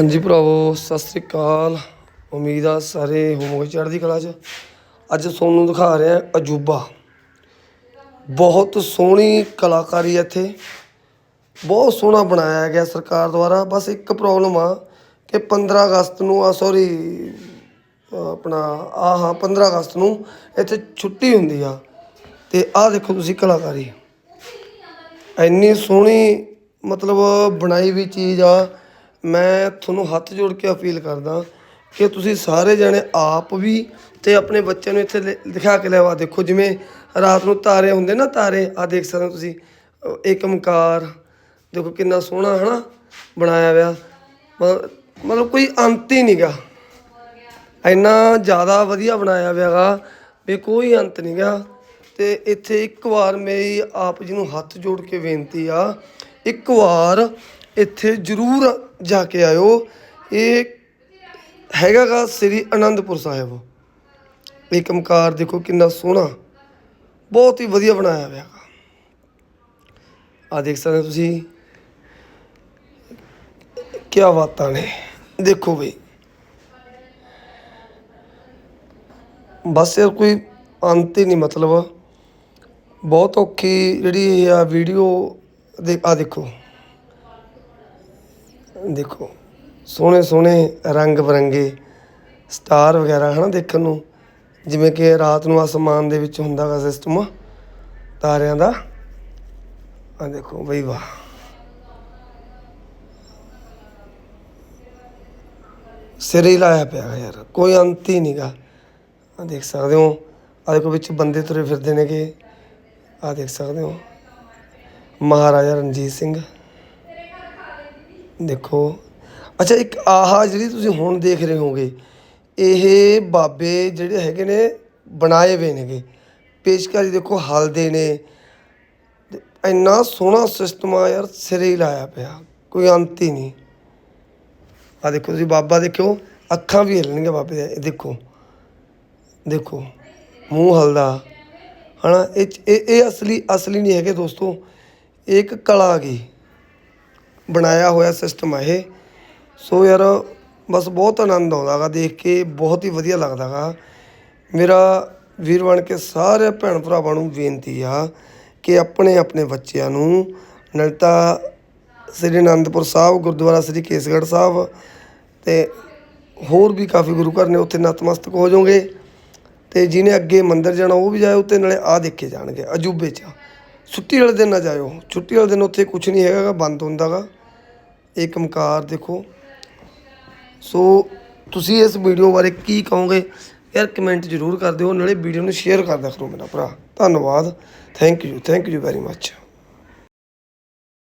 ਹਾਂਜੀ ਭਰਾਵੋ, ਸਤਿ ਸ੍ਰੀ ਅਕਾਲ। ਉਮੀਦ ਆ ਸਾਰੇ ਹੋਮੋ ਚੜ੍ਹਦੀ ਕਲਾ 'ਚ। ਅੱਜ ਤੁਹਾਨੂੰ ਦਿਖਾ ਰਿਹਾ ਅਜੂਬਾ। ਬਹੁਤ ਸੋਹਣੀ ਕਲਾਕਾਰੀ ਇੱਥੇ। ਬਹੁਤ ਸੋਹਣਾ ਬਣਾਇਆ ਗਿਆ ਸਰਕਾਰ ਦੁਆਰਾ। ਬਸ ਇੱਕ ਪ੍ਰੋਬਲਮ ਆ ਕਿ 15 ਅਗਸਤ ਨੂੰ, ਆ ਸੌਰੀ ਆਪਣਾ, ਆ ਹਾਂ 15 ਅਗਸਤ ਨੂੰ ਇੱਥੇ ਛੁੱਟੀ ਹੁੰਦੀ ਆ। ਤੇ ਆਹ ਦੇਖੋ ਤੁਸੀਂ ਕਲਾਕਾਰੀ। ਇੰਨੀ ਸੋਹਣੀ ਮਤਲਬ ਬਣਾਈ ਵੀ ਚੀਜ਼ ਆ। ਮੈਂ ਤੁਹਾਨੂੰ ਹੱਥ ਜੋੜ ਕੇ ਅਪੀਲ ਕਰਦਾ ਕਿ ਤੁਸੀਂ ਸਾਰੇ ਜਣੇ ਆਪ ਵੀ ਤੇ ਆਪਣੇ ਬੱਚਿਆਂ ਨੂੰ ਇੱਥੇ ਲਿ- ਦਿਖਾ ਕੇ ਲਿਆਵਾ। ਦੇਖੋ ਜਿਵੇਂ ਰਾਤ ਨੂੰ ਤਾਰੇ ਹੁੰਦੇ ਨਾ ਤਾਰੇ ਆ ਦੇਖ ਸਕਦੇ ਹੋ ਤੁਸੀਂ ਇੱਕ ਏਕਮਕਾਰ ਦੇਖੋ ਕਿੰਨਾ ਸੋਹਣਾ ਹਨਾ, ਬਣਾਇਆ ਹੋਇਆ। ਮ- ਮਤਲਬ ਕੋਈ ਅੰਤ ਹੀ ਨਹੀਂਗਾ ਇੰਨਾ ਜ਼ਿਆਦਾ ਵਧੀਆ ਬਣਾਇਆ ਹੋਇਆਗਾ ਵੀ ਕੋਈ ਅੰਤ ਨਹੀਂਗਾ ਤੇ ਇੱਥੇ ਇੱਕ ਵਾਰ ਮੇਰੀ ਆਪ ਜੀ ਨੂੰ ਹੱਥ ਜੋੜ ਕੇ ਬੇਨਤੀ ਆ, ਇੱਕ ਵਾਰ ਇੱਥੇ ਜ਼ਰੂਰ ਜਾ ਕੇ ਆਇਓ। ਇਹ ਹੈਗਾ ਗਾ ਸ੍ਰੀ ਅਨੰਦਪੁਰ ਸਾਹਿਬ। ਇਹ ਕੰਮਕਾਰ ਦੇਖੋ ਕਿੰਨਾ ਸੋਹਣਾ। ਬਹੁਤ ਹੀ ਵਧੀਆ ਬਣਾਇਆ ਹੋਇਆ ਗਾ। ਆ ਦੇਖ ਸਕਦੇ ਤੁਸੀਂ। ਕੀ ਬਾਤਾਂ ਨੇ। ਦੇਖੋ ਬਈ। ਬਸ ਯਾਰ ਕੋਈ ਅੰਤ ਹੀ ਨਹੀਂ ਮਤਲਬ। ਬਹੁਤ ਔਖੀ ਜਿਹੜੀ ਇਹ ਆ ਵੀਡੀਓ ਦੇ ਆ ਦੇਖੋ। ਦੇਖੋ, ਸੋਹਣੇ ਸੋਹਣੇ ਰੰਗ ਬਿਰੰਗੇ, ਸਟਾਰ ਵਗੈਰਾ ਹੈ ਨਾ ਦੇਖਣ ਨੂੰ। ਜਿਵੇਂ ਕਿ ਰਾਤ ਨੂੰ ਅਸਮਾਨ ਦੇ ਵਿੱਚ ਹੁੰਦਾ ਗਾ ਸਿਸਟਮ ਤਾਰਿਆਂ ਦਾ। ਆ ਦੇਖੋ ਬਈ ਵਾਹ। ਸਿਰੇ ਹੀ ਲਾਇਆ ਪਿਆ ਗਾ ਯਾਰ, ਕੋਈ ਅੰਤ ਹੀ ਨਹੀਂਗਾ ਆ ਦੇਖ ਸਕਦੇ ਹੋ ਆ ਦੇਖੋ ਵਿੱਚ ਬੰਦੇ ਤੁਰੇ ਫਿਰਦੇ ਨੇਗੇ। ਆ ਦੇਖ ਸਕਦੇ ਹੋ। ਮਹਾਰਾਜਾ ਰਣਜੀਤ ਸਿੰਘ। ਦੇਖੋ। ਅੱਛਾ, ਇੱਕ ਆਹ ਜਿਹੜੀ ਤੁਸੀਂ ਹੁਣ ਦੇਖ ਰਹੇ ਹੋਗੇ ਇਹ ਬਾਬੇ ਜਿਹੜੇ ਹੈਗੇ ਨੇ, ਬਣਾਏ ਹੋਏ ਨੇਗੇ। ਪੇਸ਼ਕਾਰੀ ਦੇਖੋ, ਹਲਦੇ ਨੇ। ਇੰਨਾ ਸੋਹਣਾ ਸਿਸਟਮ ਆ ਯਾਰ, ਸਿਰੇ ਹੀ ਲਾਇਆ ਪਿਆ, ਕੋਈ ਅੰਤ ਹੀ ਨਹੀਂ। ਆ ਦੇਖੋ ਤੁਸੀਂ ਬਾਬਾ ਦੇਖਿਓ, ਅੱਖਾਂ ਵੀ ਹਿੱਲਣਗੀਆਂ ਬਾਬੇ ਦੇ, ਇਹ ਦੇਖੋ। ਦੇਖੋ, ਮੂੰਹ ਹਲਦਾ। ਹਨਾ, ਇਹ ਇਹ ਇਹ ਅਸਲੀ ਅਸਲੀ ਨਹੀਂ ਹੈਗੇ ਦੋਸਤੋ, ਇਹ ਇੱਕ ਕਲਾ ਗਈ ਬਣਾਇਆ ਹੋਇਆ ਸਿਸਟਮ ਆ ਇਹ। ਸੋ ਯਾਰ, ਬਸ ਬਹੁਤ ਆਨੰਦ ਆਉਂਦਾ ਗਾ ਦੇਖ ਕੇ, ਬਹੁਤ ਹੀ ਵਧੀਆ ਲੱਗਦਾ ਗਾ ਮੇਰਾ ਵੀਰ ਬਣ ਕੇ ਸਾਰੇ ਭੈਣ ਭਰਾਵਾਂ ਨੂੰ ਬੇਨਤੀ ਆ ਕਿ ਆਪਣੇ ਆਪਣੇ ਬੱਚਿਆਂ ਨੂੰ ਨਲਤਾ ਸ੍ਰੀ ਅਨੰਦਪੁਰ ਸਾਹਿਬ, ਗੁਰਦੁਆਰਾ ਸ੍ਰੀ ਕੇਸਗੜ੍ਹ ਸਾਹਿਬ ਤੇ ਹੋਰ ਵੀ ਕਾਫੀ ਗੁਰੂ ਘਰ ਨੇ, ਉੱਥੇ ਨਤਮਸਤਕ ਹੋ ਜਾਓਗੇ। ਤੇ ਜਿਹਨੇ ਅੱਗੇ ਮੰਦਰ ਜਾਣਾ, ਉਹ ਵੀ ਜਾਏ ਉੱਤੇ ਨਾਲੇ ਆ ਦੇਖੇ ਜਾਣਗੇ, ਅਜੂਬੇ 'ਚ। ਛੁੱਟੀ ਵਾਲੇ ਦਿਨ ਨਾ ਜਾਇਓ। ਛੁੱਟੀ ਵਾਲੇ ਦਿਨ ਉੱਥੇ ਕੁਝ ਨਹੀਂ ਹੈਗਾ ਬੰਦ ਹੁੰਦਾ ਗਾ ਇਹ ਕੰਮਕਾਰ ਦੇਖੋ। ਸੋ ਤੁਸੀਂ ਇਸ ਵੀਡੀਓ ਬਾਰੇ ਕੀ ਕਹੋਗੇ, ਯਾਰ ਕਮੈਂਟ ਜ਼ਰੂਰ ਕਰ ਦਿਓ, ਨਾਲੇ ਵੀਡੀਓ ਨੂੰ ਸ਼ੇਅਰ ਕਰਦਾ ਕਰੋ ਮੇਰਾ ਭਰਾ। ਧੰਨਵਾਦ। Thank you thank you very much